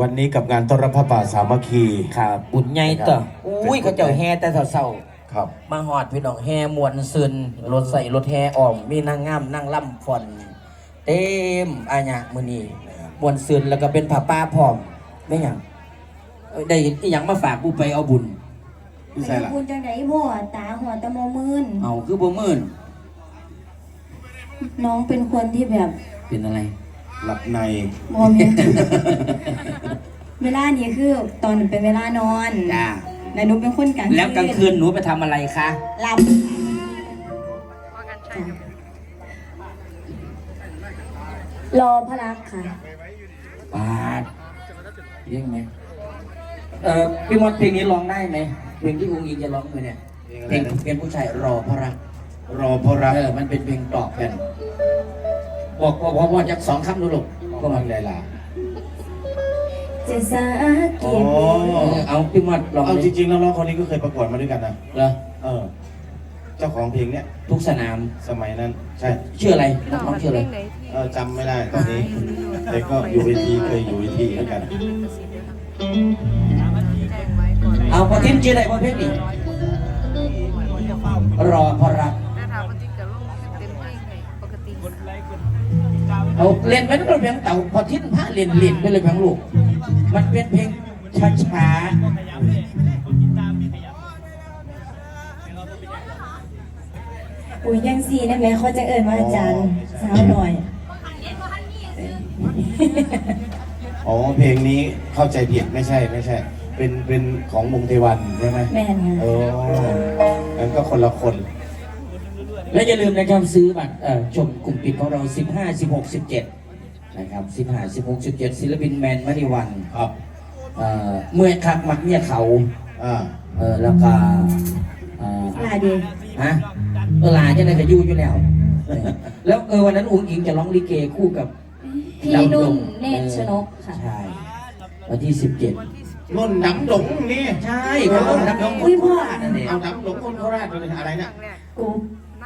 วันนี้กับงานต้อนรับพระป่าสามัคคีครับบุญใหญ่ต่ออุ้ยเขาเจ้าแห่แต่เศร้าครับๆมาหอดพี่น้องแห่มวนซึนรถใส่รถแห่ออมมีนางงามนางล่ำฟอนเต็มอาญะมือนี้มวนซึนแล้วก็เป็นผ้าป้าพร้อมไม่หยังเอ้ยได้อีหยังมาฝากกูไปเอาบุญพี่ใช่ละคุณจังไดพ่อตาหัวตะโมมืนเอาคือบ่มื่นน้องเป็นคนที่แบบเป็นอะไร หลับในโมเมนเวลานี้คือตอนเป็นเวลานอนจ้าและหนูเป็นคนกลางแล้วกลางคืนหนูไปทำอะไรคะหลับรอพระรักค่ะปาดเรียกไหมเออพี่มดเพลงนี้ร้องได้ไหมเพลงที่อุ้งอิงจะร้องไปเนี่ยเพลงเป็นผู้ชายรอพระรักรอพระรักเออมันเป็นเพลงตอบกัน บอกบอกบอกบอกจากสองคำดูลูกก็มันได้ละจะสาเกียรอ๋อเออเอาพี่มดลองเอาเลยจริงๆแล้วน้องคนนี้ก็เคยประกวดมาด้วยกันนะเหรอเออ เจ้าของเพลงเนี้ยทุกสนามสมัยนั้น ใช่ชื่ออะไรน้องชื่ออะไรเออจำไม่ได้ตอนนี้ แต่ก็อยู่เวทีเคยอยู่เวทีด้วยกัน เอาพอทิ้มชื่ออะไรพอเพลงนี้รอพระรัก เอาเล่นไปนั่นเป็นเพลงเต่าพอทิ้มพระเล่นเล่นไปเลยเพลงลูก มันเป็นเพลงช้าช้าๆอุ้ยยังสีได้ไหมเขาจะเอิญว่าอาจารย์สาวหน่อยอ๋อเพลงนี้เข้าใจผิดไม่ใช่ไม่ใช่ เป็นเป็นของวงเทวันใช่ไหมแม่นค่ะเอองั้นก็คนละคน และอย่าลืมนะครับซื้อบัตรเอ่อชมกลุ่มปิดของเรา 15 16 17 นะครับ 15 16 17 ศิลปินแมนมณีวันครับเอ่อเมื่อยคักมักเมียเขาอ่าเออแล้วก็เอ่อลาดีฮะเออลาจะได้กับยูอยู่แล้วเออแล้วเออวันนั้นอุ้งอิงจะร้องลิเกคู่กับพี่ดำดนุ่งนเนตรชนกค่ะใช่วันที่17นุ่นดำดงนี่ ใช่เขาร้องดำดงอุ้ยพ่อนั่นเองเอาดำดงคนโคราชเลยอะไรเนี่ยแรกกู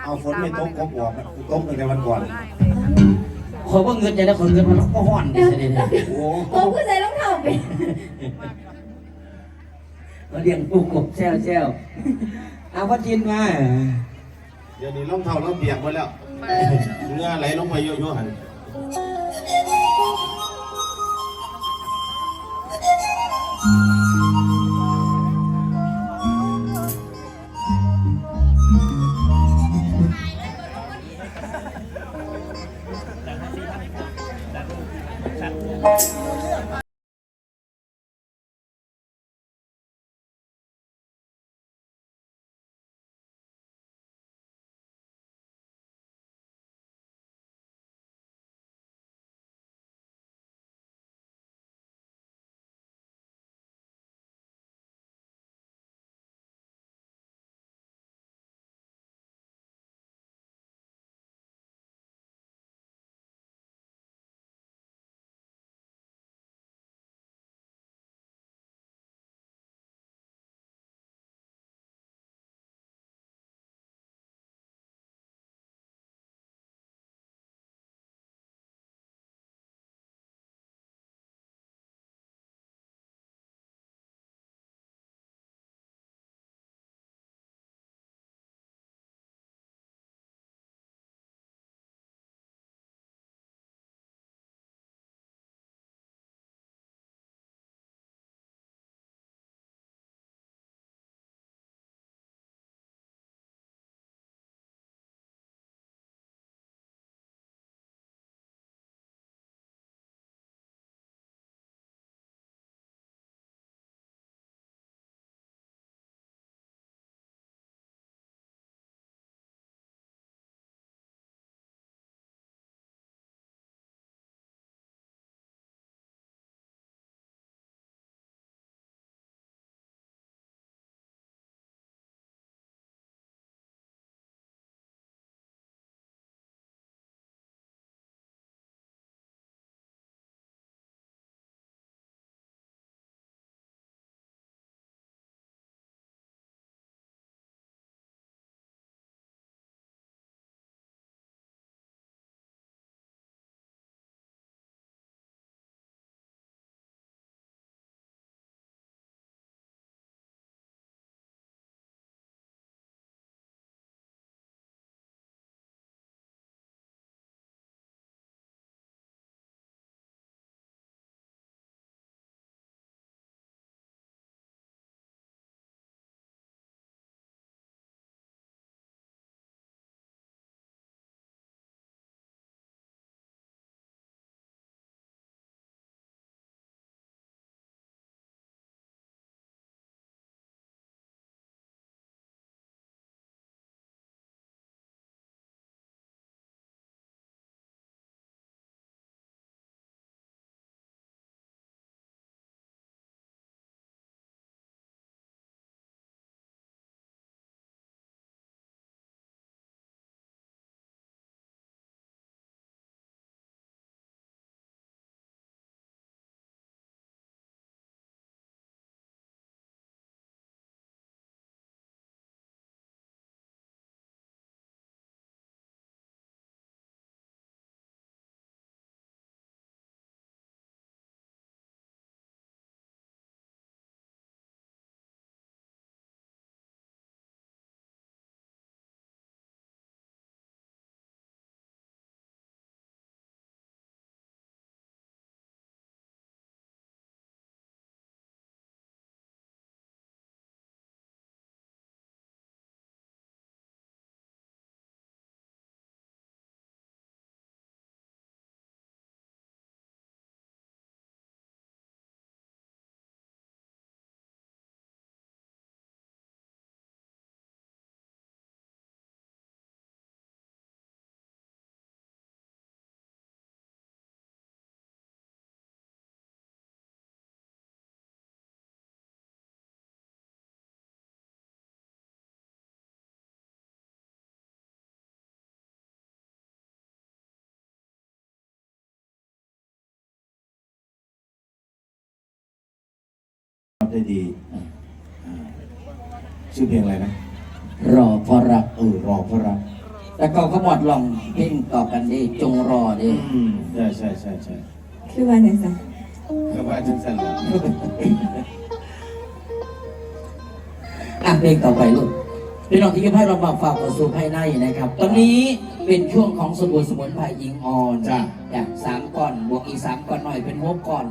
เอาฝนไม่ตกกบออกตกตั้งแต่วันก่อนได้เลยขอว่าเงินจะได้คนเงินมาล็อกก็ห้อนดิเสด็จโอ้โอ้ผู้ชายต้องทำไปมาเลี้ยงปูกบแซวแซวเอาพัดจินมา เดี๋ยวนี้รองเท้าเราเปียกหมดแล้วเงื่อไหลลงไปเยอะๆหัน ได้ดีอ่าชื่อเพลงอะไรนะ รอเพอรักเออรอพระรักแต่เขาก็หมดลองเพลงต่อกันดิจงรอดิอืมใช่ใช่ใช่ใช่คือว่าจังซั่นก็ว่าจังสันแหละอะเพลงต่อไปลูกพี่น้องที่ยิ้มให้เรามาฝากกระสู่ภายในนะครับ ตอนนี้เป็นช่วงของสมุนสมุนไพรยิงออนจ้ะจากสามก้อนบวกอีกสามก้อนหน่อยเป็นหกก้อน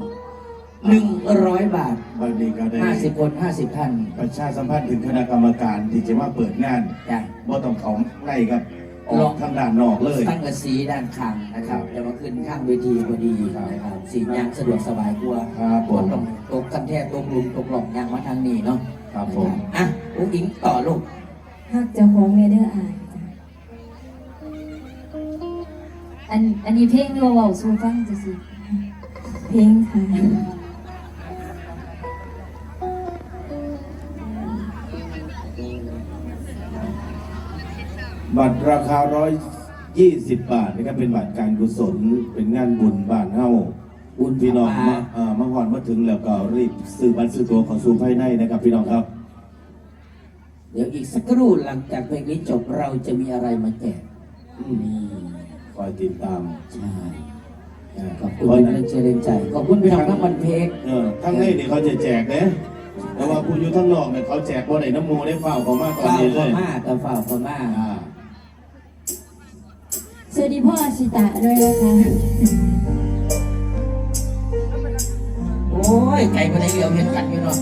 หนึ่งร้อยบาทบางทีก็ได้ห้าสิบคนห้าสิบท่านประชาสัมพันธ์ถึงคณะกรรมการที่จะมาเปิดงานจ้ะว่าต้องเขาในครับอลออกงทางด้านนอกเลยตั้งกระสีด้านข้างนะครับจะมาขึ้นข้างเวทีพอดีนะครับสียางสะดวกสบายกว่าครับผมตกตกกันแท้ตกหลุมตกหลอกยางมาทางนี้เนาะครับผมอะอุ้งอิงต่อลูกฮักเจ้าของแม่เด้ออายจ้ะอันอันนี้เพลงเว้าๆสู่ฟังจังซี่เพลงค่ะ บัตรราคาร้อยยี่สิบบาทนะครับเป็นบัตรการกุศลเป็นงานบุญบ้านเฮาบุญพี่น้องพามาเอ่อมาหอนมาถึงแล้วก็รีบซื้อบัตรซื้อตัวของซูภายในนะครับพี่น้องครับ เดี๋ยวอีกสักครู่หลังจากเพลงนี้จบเราจะมีอะไรมาแจกอืมนี่คอยติดตามใช่นะขอบคุณพี่น้องเจริญใจขอบคุณพี่น้องทั้งวันเพกเออทั้งในนี่เขาจะแจกนะแต่ว่าผู้อยู่ทั้งนอกเนี่ยเขาแจกว่าไหนน้ำโมได้เฝ้าเขามากตอนฝ้าวนี้พเลยม่ากับฝ้าวพม่าอ่าส วัสดีพ่ออาชิตะด้วยนะคะโอ้ยไก่คนไหนเหลียวเห็นกัดอยู่เนาะ